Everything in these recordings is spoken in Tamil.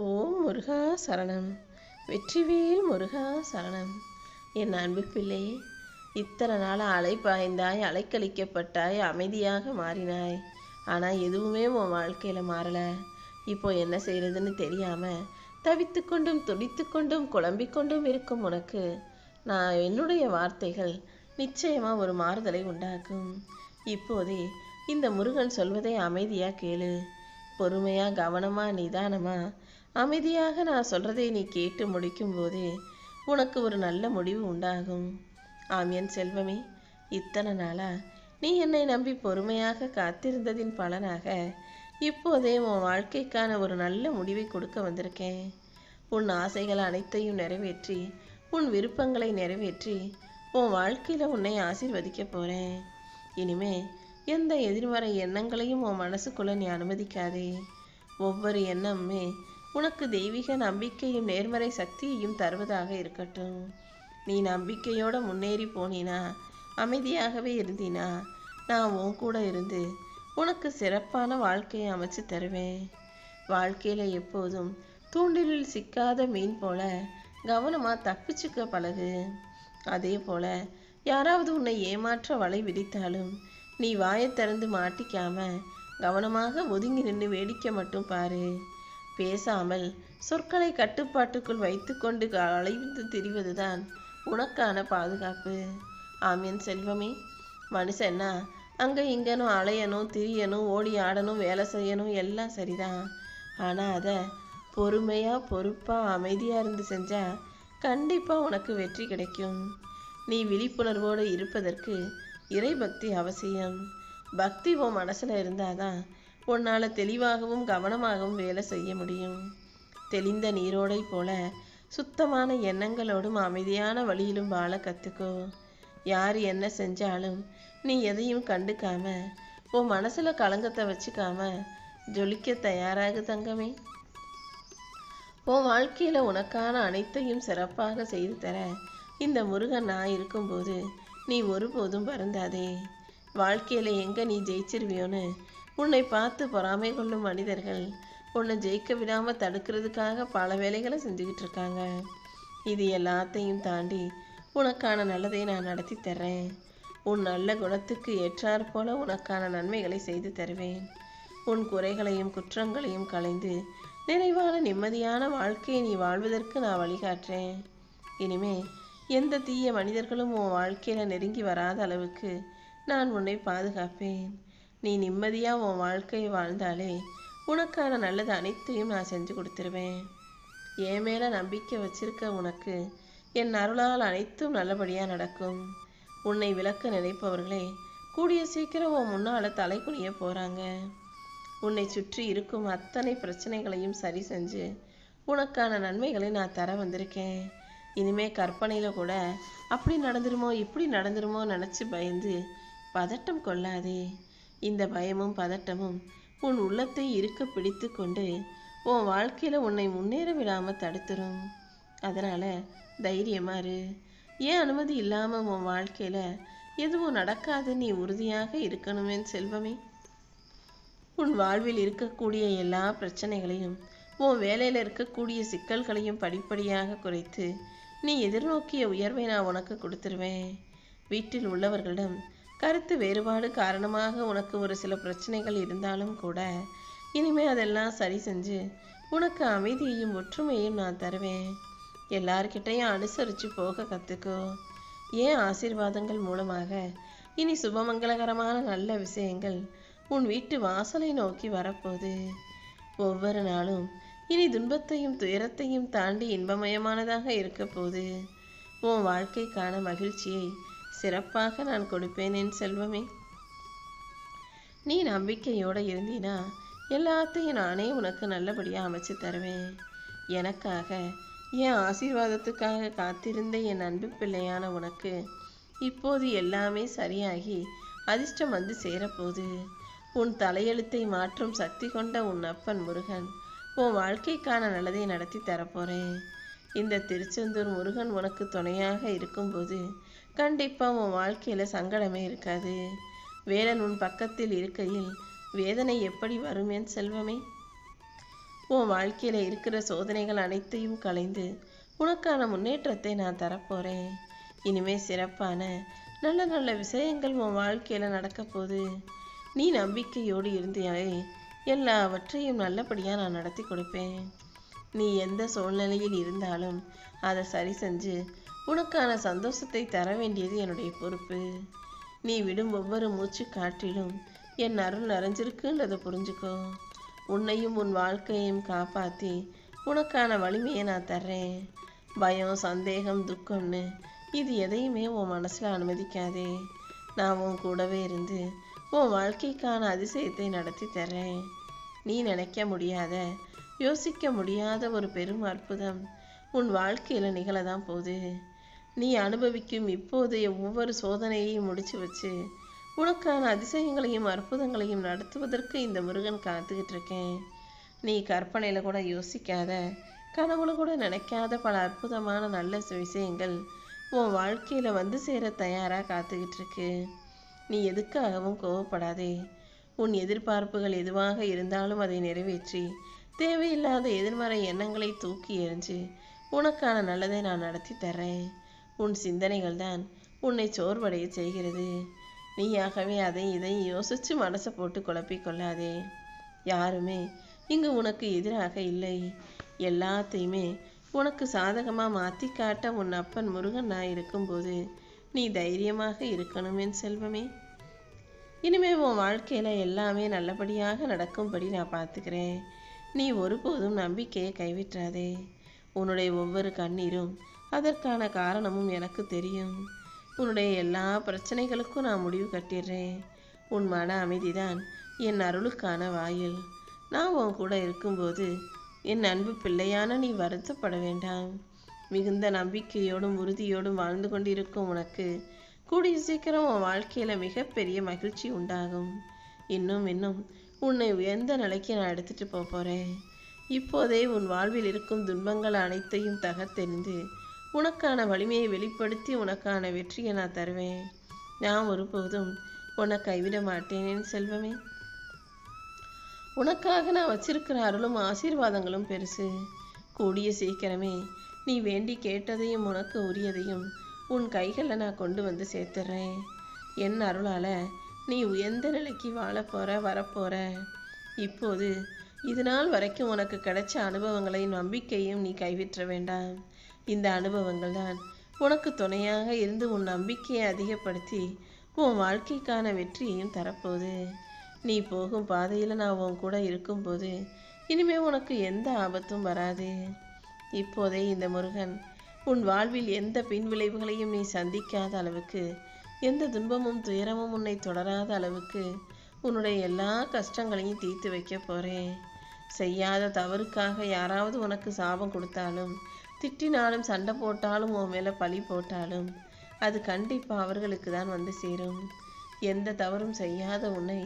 ஓம் முருகா சரணம். வெற்றிவேல் முருகா சரணம். என் அன்பு பிள்ளையே இத்தனை நாளாக அலைப்பாய்ந்தாய் அலைக்கழிக்கப்பட்டாய் அமைதியாக மாறினாய். ஆனால் எதுவுமே உன் வாழ்க்கையில் மாறலை. இப்போ என்ன செய்யறதுன்னு தெரியாமல் தவித்து கொண்டும் துடித்து கொண்டும் குழம்பிக் கொண்டும் இருக்கும் உனக்கு. நான் என்னுடைய வார்த்தைகள் நிச்சயமாக ஒரு மாறுதலை உண்டாக்கும். இப்போதே இந்த முருகன் சொல்வதை அமைதியாக கேளு. பொறுமையாக கவனமாக நிதானமாக அமைதியாக நான் சொல்கிறதை நீ கேட்டு முடிக்கும் போதே உனக்கு ஒரு நல்ல முடிவு உண்டாகும். ஆம் என் செல்வமே இத்தனை நாளா நீ என்னை நம்பி பொறுமையாக காத்திருந்ததின் பலனாக இப்போதே உன் வாழ்க்கைக்கான ஒரு நல்ல முடிவை கொடுக்க வந்திருக்கேன். உன் ஆசைகள் அனைத்தையும் நிறைவேற்றி உன் விருப்பங்களை நிறைவேற்றி உன் வாழ்க்கையில் உன்னை ஆசீர்வதிக்க போகிறேன் இனிமே எந்த எதிர்மறை எண்ணங்களையும் உன் மனசுக்குள்ள நீ அனுமதிக்காதே. ஒவ்வொரு எண்ணமுமே உனக்கு தெய்வீக நம்பிக்கையும் நேர்மறை சக்தியையும் தருவதாக இருக்கட்டும். நீ நம்பிக்கையோட முன்னேறி போனினா அமைதியாகவே இருந்தினா நான் உன் கூட இருந்து உனக்கு சிறப்பான வாழ்க்கையை அமைச்சு தருவேன். வாழ்க்கையில் எப்போதும் தூண்டிலில் சிக்காத மீன் போல கவனமாக தப்பிச்சுக்க பழகு. அதே போல யாராவது உன்னை ஏமாற்ற வலை விதித்தாலும் நீ வாயை திறந்து மாட்டிக்காம கவனமாக ஒதுங்கி நின்று வேடிக்கை மட்டும் பாரு. பேசாமல் சொற்களை கட்டுப்பாட்டுக்குள் வைத்துக்கொண்டு அலைந்து திரிவதுதான் உனக்கான பாதுகாப்பு. ஆமியன் செல்வமே மனுஷன்னா அங்கே இங்கனும் அலையணும் திரியணும் ஓடி ஆடணும் வேலை செய்யணும் எல்லாம் சரிதான். ஆனால் அதை பொறுமையாக பொறுப்பாக அமைதியாக இருந்து செஞ்சால் கண்டிப்பாக உனக்கு வெற்றி கிடைக்கும். நீ விழிப்புணர்வோடு இருப்பதற்கு இறைபக்தி அவசியம். பக்தி உன் மனசில் இருந்தாதான் உன்னால் தெளிவாகவும் கவனமாகவும் வேலை செய்ய முடியும். தெளிந்த நீரோடை போல சுத்தமான எண்ணங்களோடும் அமைதியான வழியிலும் வாழ கற்றுக்கோ யார் என்ன செஞ்சாலும் நீ எதையும் கண்டுக்காம உன் மனசில் கலங்கத்தை வச்சுக்காம ஜொலிக்க தயாராகு தங்கமே. உன் வாழ்க்கையில் உனக்கான அனைத்தையும் சிறப்பாக செய்து தர இந்த முருகன் நான் இருக்கும்போது நீ ஒருபோதும் வருந்தாதே. வாழ்க்கையில் எங்கே நீ ஜெயிச்சிருவியோன்னு உன்னை பார்த்து பொறாமை கொள்ளும் மனிதர்கள் உன்னை ஜெயிக்க விடாமல் தடுக்கிறதுக்காக பல வேலைகளை செஞ்சுக்கிட்டு இருக்காங்க. இது எல்லாத்தையும் தாண்டி உனக்கான நல்லதை நான் நடத்தி தர்றேன். உன் நல்ல குணத்துக்கு ஏற்றாற் போல உனக்கான நன்மைகளை செய்து தருவேன். உன் குறைகளையும் குற்றங்களையும் களைந்து நிறைவான நிம்மதியான வாழ்க்கையை நீ வாழ்வதற்கு நான் வழிகாட்டுறேன். இனிமே எந்த தீய மனிதர்களும் உன் வாழ்க்கையில் நெருங்கி வராத அளவுக்கு நான் உன்னை பாதுகாப்பேன். நீ நிம்மதியாக உன் வாழ்க்கையை வாழ்ந்தாலே உனக்கான நல்லது அனைத்தையும் நான் செஞ்சு கொடுத்துருவேன். என் மேலே நம்பிக்கை வச்சிருக்க உனக்கு என் அருளால் அனைத்தும் நல்லபடியாக நடக்கும். உன்னை விளக்க நினைப்பவர்களே கூடிய சீக்கிரம் உன் முன்னால் தலை குனிய போகிறாங்க உன்னை சுற்றி இருக்கும் அத்தனை பிரச்சனைகளையும் சரி செஞ்சு உனக்கான நன்மைகளை நான் தர வந்திருக்கேன். இனிமே கற்பனையில் கூட அப்படி நடந்துருமோ இப்படி நடந்துருமோ நினச்சி பயந்து பதட்டம் கொள்ளாதே. இந்த பயமும் பதட்டமும் உன் உள்ளத்தை இருக்க பிடித்து கொண்டு உன் வாழ்க்கையில் உன்னை முன்னேற விடாமல் தடுத்துரும். அதனால் தைரியமாறு இரு. ஏன் அனுமதி இல்லாமல் உன் வாழ்க்கையில் எதுவும் நடக்காது நீ உறுதியாக இருக்கணுமே செல்வமே. உன் வாழ்வில் இருக்கக்கூடிய எல்லா பிரச்சனைகளையும் உன் வேலையில் இருக்கக்கூடிய சிக்கல்களையும் படிப்படியாக குறைத்து நீ எதிர்நோக்கிய உயர்வை நான் உனக்கு கொடுத்துருவேன். வீட்டில் உள்ளவர்களிடம் கருத்து வேறுபாடு காரணமாக உனக்கு ஒரு சில பிரச்சனைகள் இருந்தாலும் கூட இனிமே அதெல்லாம் சரி செஞ்சு உனக்கு அமைதியையும் ஒற்றுமையையும் நான் தருவேன். எல்லார்கிட்டையும் அனுசரித்து போக கற்றுக்கோ ஏன் ஆசீர்வாதங்கள் மூலமாக? இனி சுபமங்களகரமான நல்ல விஷயங்கள் உன் வீட்டு வாசலை நோக்கி வரப்போகுது. ஒவ்வொரு நாளும் இனி துன்பத்தையும் துயரத்தையும் தாண்டி இன்பமயமானதாக இருக்க போகுது. உன் வாழ்க்கைக்கான மகிழ்ச்சியை சிறப்பாக நான் கொடுப்பேன் என் செல்வமே. நீ நம்பிக்கையோடு இருந்தீனா எல்லாத்தையும் நானே உனக்கு நல்லபடியாக அமைச்சு தருவேன். எனக்காக என் ஆசீர்வாதத்துக்காக காத்திருந்த என் அன்பு பிள்ளையான உனக்கு இப்போது எல்லாமே சரியாகி அதிர்ஷ்டம் வந்து சேரப்போகுது. உன் தலையெழுத்தை மாற்றும் சக்தி கொண்ட உன் அப்பன் முருகன் உன் வாழ்க்கைக்கான நல்லதை நடத்தி தரப்போகிறேன் இந்த திருச்செந்தூர் முருகன் உனக்கு துணையாக இருக்கும்போது கண்டிப்பாக உன் வாழ்க்கையில் சங்கடமே இருக்காது. வேலன் உன் பக்கத்தில் இருக்கையில் வேதனை எப்படி வரும் என் செல்வமே? உன் வாழ்க்கையில் இருக்கிற சோதனைகள் அனைத்தையும் கலைந்து உனக்கான முன்னேற்றத்தை நான் தரப்போகிறேன் இனிமே சிறப்பான நல்ல நல்ல விஷயங்கள் உன் வாழ்க்கையில் நடக்க போகுது. நீ நம்பிக்கையோடு இருந்தியாலே எல்லாவற்றையும் நல்லபடியாக நான் நடத்தி கொடுப்பேன். நீ எந்த சூழ்நிலையில் இருந்தாலும் அதை சரி செஞ்சு உனக்கான சந்தோஷத்தை தர வேண்டியது என்னுடைய பொறுப்பு. நீ விடும் ஒவ்வொரு மூச்சு காற்றிலும் என் அருள் நிறைஞ்சிருக்குன்றதை புரிஞ்சுக்கோ. உன்னையும் உன் வாழ்க்கையையும் காப்பாற்றி உனக்கான வலிமையை நான் தர்றேன். பயம் சந்தேகம் துக்கம்னு இது எதையுமே உன் மனசில் அனுமதிக்காதே. நான் உன் கூடவே இருந்து உன் வாழ்க்கைக்கான அதிசயத்தை நடத்தி தர்றேன். நீ நினைக்க முடியாத யோசிக்க முடியாத ஒரு பெரும் அற்புதம் உன் வாழ்க்கையில் நிகழதான் போகுது. நீ அனுபவிக்கும் இப்போதைய ஒவ்வொரு சோதனையையும் முடிச்சு வச்சு உனக்கான அதிசயங்களையும் அற்புதங்களையும் நடத்துவதற்கு இந்த முருகன் காத்துக்கிட்டு இருக்கேன். நீ கற்பனையில் கூட யோசிக்காத கனவுல கூட நினைக்காத பல அற்புதமான நல்ல விஷயங்கள் உன் வாழ்க்கையில் வந்து சேர தயாராக காத்துக்கிட்டு இருக்கு. நீ எதுக்காகவும் கோவப்படாதே. உன் எதிர்பார்ப்புகள் எதுவாக இருந்தாலும் அதை நிறைவேற்றி தேவையில்லாத எதிர்மறை எண்ணங்களை தூக்கி எறிஞ்சு உனக்கான நல்லதை நான் நடத்தி தர்றேன். உன் சிந்தனைகள் தான் உன்னை சோர்வடைய செய்கிறது. நீயாகவே அதை இதை யோசிச்சு மனசை போட்டு குழப்பிக் கொள்ளாதே. யாருமே இங்கு உனக்கு எதிராக இல்லை. எல்லாத்தையுமே உனக்கு சாதகமாக மாற்றி காட்ட உன் அப்பன் முருகன் நான் இருக்கும்போது நீ தைரியமாக இருக்கணும் என் செல்வமே. இனிமே உன் வாழ்க்கையில் எல்லாமே நல்லபடியாக நடக்கும்படி நான் பார்த்துக்கிறேன். நீ ஒருபோதும் நம்பிக்கையை கைவிட்டாதே. உன்னுடைய ஒவ்வொரு கண்ணீரும் அதற்கான காரணமும் எனக்கு தெரியும். உன்னுடைய எல்லா பிரச்சனைகளுக்கும் நான் முடிவு கட்டிடுறேன். உன் மன அமைதிதான் என் அருளுக்கான வாயில். நான் உன் கூட இருக்கும்போது என் அன்பு பிள்ளையான நீ வருத்தப்பட வேண்டாம். மிகுந்த நம்பிக்கையோடும் உறுதியோடும் வாழ்ந்து கொண்டிருக்கும் உனக்கு கூடிய சீக்கிரம் உன் வாழ்க்கையில் மிகப்பெரிய மகிழ்ச்சி உண்டாகும். இன்னும் இன்னும் உன்னை உயர்ந்த நிலைக்கு நான் எடுத்துட்டு போக போகிறேன் இப்போதே உன் வாழ்வில் இருக்கும் துன்பங்கள் அனைத்தையும் தகர்த்தெறிந்து உனக்கான வலிமையை வெளிப்படுத்தி உனக்கான வெற்றியை நான் தருவேன். நான் ஒருபோதும் உன்னை கைவிட மாட்டேன் செல்வமே. உனக்காக நான் வச்சிருக்கிற அருளும் ஆசீர்வாதங்களும் பெருசு. கூடிய சீக்கிரமே நீ வேண்டி கேட்டதையும் உனக்கு உரியதையும் உன் கைகளில் நான் கொண்டு வந்து சேர்த்துறேன். என் அருளால் நீ உயர்ந்த நிலைக்கு வாழப் போற வரப்போற இப்போது இது நாள் வரைக்கும் உனக்கு கிடைச்ச அனுபவங்களையும் நம்பிக்கையும் நீ கைவிற்ற வேண்டாம். இந்த அனுபவங்கள் தான் உனக்கு துணையாக இருந்து உன் நம்பிக்கையை அதிகப்படுத்தி உன் வாழ்க்கைக்கான வெற்றியையும் தரப்போகுது. நீ போகும் பாதையில் நான் உன் கூட இருக்கும்போது இனிமே உனக்கு எந்த ஆபத்தும் வராது. இப்போதே இந்த முருகன் உன் வாழ்வில் எந்த பின்விளைவுகளையும் நீ சந்திக்காத அளவுக்கு எந்த துன்பமும் துயரமும் உன்னை தொடராத அளவுக்கு உன்னுடைய எல்லா கஷ்டங்களையும் தீர்த்து வைக்க போகிறேன் செய்யாத தவறுக்காக யாராவது உனக்கு சாபம் கொடுத்தாலும் திட்டினாலும் சண்டை போட்டாலும் உன் மேலே பழி போட்டாலும் அது கண்டிப்பாக அவர்களுக்கு தான் வந்து சேரும். எந்த தவறும் செய்யாத உன்னை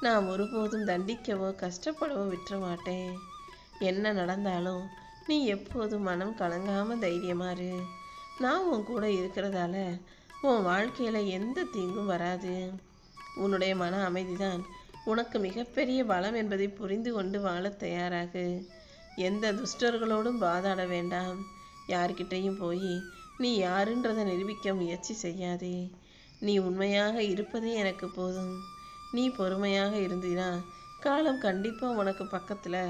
நான் ஒருபோதும் தண்டிக்கவோ கஷ்டப்படவோ விட்டுற மாட்டேன். என்ன நடந்தாலும் நீ எப்போதும் மனம் கலங்காமல் தைரியமாறு நான் உன் கூட இருக்கிறதால உன் வாழ்க்கையில் எந்த தீங்கும் வராது. உன்னுடைய மன அமைதிதான். உனக்கு மிகப்பெரிய பலம் என்பதை புரிந்து கொண்டு வாழ தயாராகு. எந்த துஷ்டர்களோடும் வாதாட வேண்டாம். யார்கிட்டையும் போய் நீ யாருன்றதை நிரூபிக்க முயற்சி செய்யாதே. நீ உண்மையாக இருப்பதே எனக்கு போதும். நீ பொறுமையாக இருந்தினா காலம் கண்டிப்பாக உனக்கு பக்கத்தில்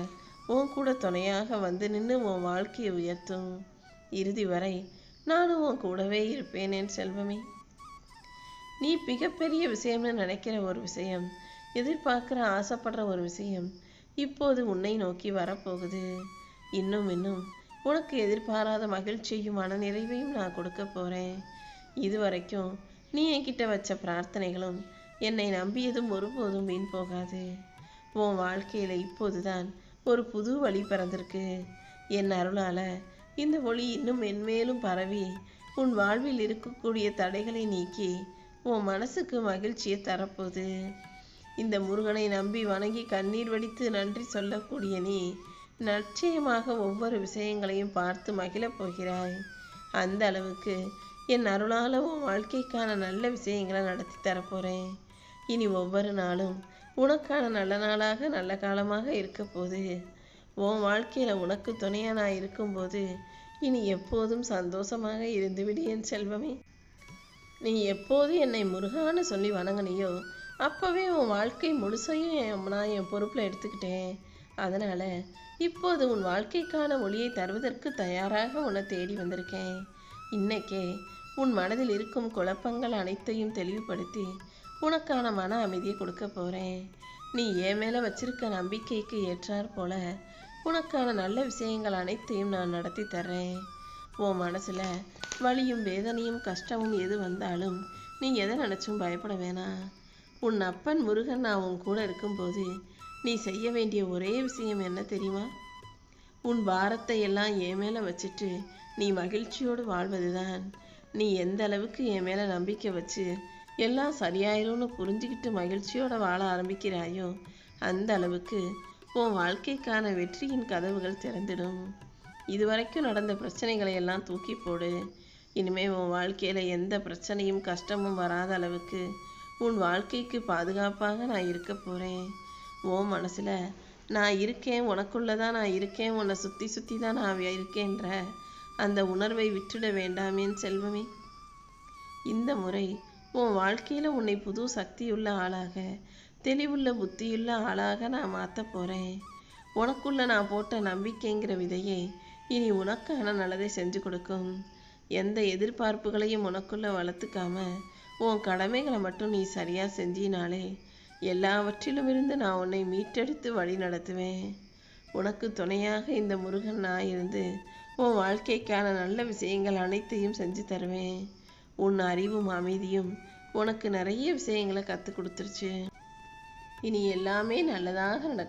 உன் கூட துணையாக வந்து நின்று உன் வாழ்க்கையை உயர்த்தும். இறுதி வரை நானும் உன் கூடவே இருப்பேன் என் செல்வமே. நீ மிகப்பெரிய விஷயம்னு நினைக்கிற ஒரு விஷயம் எதிர்பார்க்குற ஆசைப்படுற ஒரு விஷயம் இப்போது உன்னை நோக்கி வரப்போகுது. இன்னும் இன்னும் உனக்கு எதிர்பாராத மகிழ்ச்சியும் மனநிறைவையும் நான் கொடுக்க போகிறேன் இது வரைக்கும் நீ என்கிட்ட வச்ச பிரார்த்தனைகளும் என்னை நம்பியதும் ஒருபோதும் வீண் போகாது. உன் வாழ்க்கையில் இப்போதுதான் ஒரு புது வழி பிறந்திருக்கு. என் அருளால் இந்த ஒளி இன்னும் மென்மேலும் பரவி உன் வாழ்வில் இருக்கக்கூடிய தடைகளை நீக்கி உன் மனசுக்கு மகிழ்ச்சியை தரப்போகுது. இந்த முருகனை நம்பி வணங்கி கண்ணீர் வடித்து நன்றி சொல்லக்கூடிய நீ நிச்சயமாக ஒவ்வொரு விஷயங்களையும் பார்த்து மகிழப் போகிறாய். அந்த அளவுக்கு என் அருளால் உன் வாழ்க்கைக்கான நல்ல விஷயங்களை நடத்தி தரப்போகிறேன் இனி ஒவ்வொரு நாளும் உனக்கான நல்ல நாளாக நல்ல காலமாக இருக்க போது உன் வாழ்க்கையில் உனக்கு துணையாக நான் இருக்கும்போது இனி எப்போதும் சந்தோஷமாக இருந்துவிடு என் செல்வமே. நீ எப்போது என்னை முருகான்னு சொல்லி வணங்கினியோ அப்போவே உன் வாழ்க்கை முழுசையும் என் நான் என் பொறுப்பில் எடுத்துக்கிட்டேன். அதனால் இப்போது உன் வாழ்க்கைக்கான ஒளியை தருவதற்கு தயாராக உன்னை தேடி வந்திருக்கேன். இன்னைக்கே உன் மனதில் இருக்கும் குழப்பங்கள் அனைத்தையும் தெளிவுபடுத்தி உனக்கான மன அமைதியை கொடுக்க போகிறேன் நீ என் மேலே வச்சிருக்க நம்பிக்கைக்கு ஏற்றாற் போல உனக்கான நல்ல விஷயங்கள் அனைத்தையும் நான் நடத்தி தர்றேன். உன் மனசில் வலியும் வேதனையும் கஷ்டமும் எது வந்தாலும் நீ எதை நினச்சும் பயப்பட வேணாம். உன் அப்பன் முருகன் நான் உன் கூட இருக்கும்போது நீ செய்ய வேண்டிய ஒரே விஷயம் என்ன தெரியுமா? உன் பாரத்தை எல்லாம் என் மேலே வச்சுட்டு நீ மகிழ்ச்சியோடு வாழ்வதுதான். நீ எந்த அளவுக்கு என் மேலே நம்பிக்கை வச்சு எல்லாம் சரியாயிரும்னு புரிஞ்சுக்கிட்டு மகிழ்ச்சியோட வாழ ஆரம்பிக்கிறாயோ அந்த அளவுக்கு உன் வாழ்க்கைக்கான வெற்றியின் கதவுகள் திறந்துடும். இதுவரைக்கும் நடந்த பிரச்சனைகளை எல்லாம் தூக்கி போடு. இனிமே உன் வாழ்க்கையில் எந்த பிரச்சனையும் கஷ்டமும் வராத அளவுக்கு உன் வாழ்க்கைக்கு பாதுகாப்பாக நான் இருக்க போகிறேன் உன் மனசில் நான் இருக்கேன் உனக்குள்ளே தான் நான் இருக்கேன் உன்னை சுற்றி சுற்றி தான் நான் இருக்கேன்ற அந்த உணர்வை விட்டுட வேண்டாமேன் செல்வமே. இந்த முறை உன் வாழ்க்கையில் உன்னை புது சக்தியுள்ள ஆளாக தெளிவுள்ள புத்தியுள்ள ஆளாக நான் மாற்ற போகிறேன் உனக்குள்ள நான் போட்ட நம்பிக்கைங்கிற விதையை இனி உனக்கான நல்லதை செஞ்சு கொடுக்கும். எந்த எதிர்பார்ப்புகளையும் உனக்குள்ள வளர்த்துக்காம உன் கடமைகளை மட்டும் நீ சரியாக செஞ்சினாலே எல்லாவற்றிலும் இருந்து நான் உன்னை மீட்டெடுத்து வழி நடத்துவேன். உனக்கு துணையாக இந்த முருகன் நான் இருந்து உன் வாழ்க்கைக்கான நல்ல விஷயங்கள் அனைத்தையும் செஞ்சு தருவேன். உன் அறிவும் அமைதியும் உனக்கு நிறைய விஷயங்களை கற்றுக் கொடுத்துருச்சு. இனி எல்லாமே நல்லதாக நடக்கும்.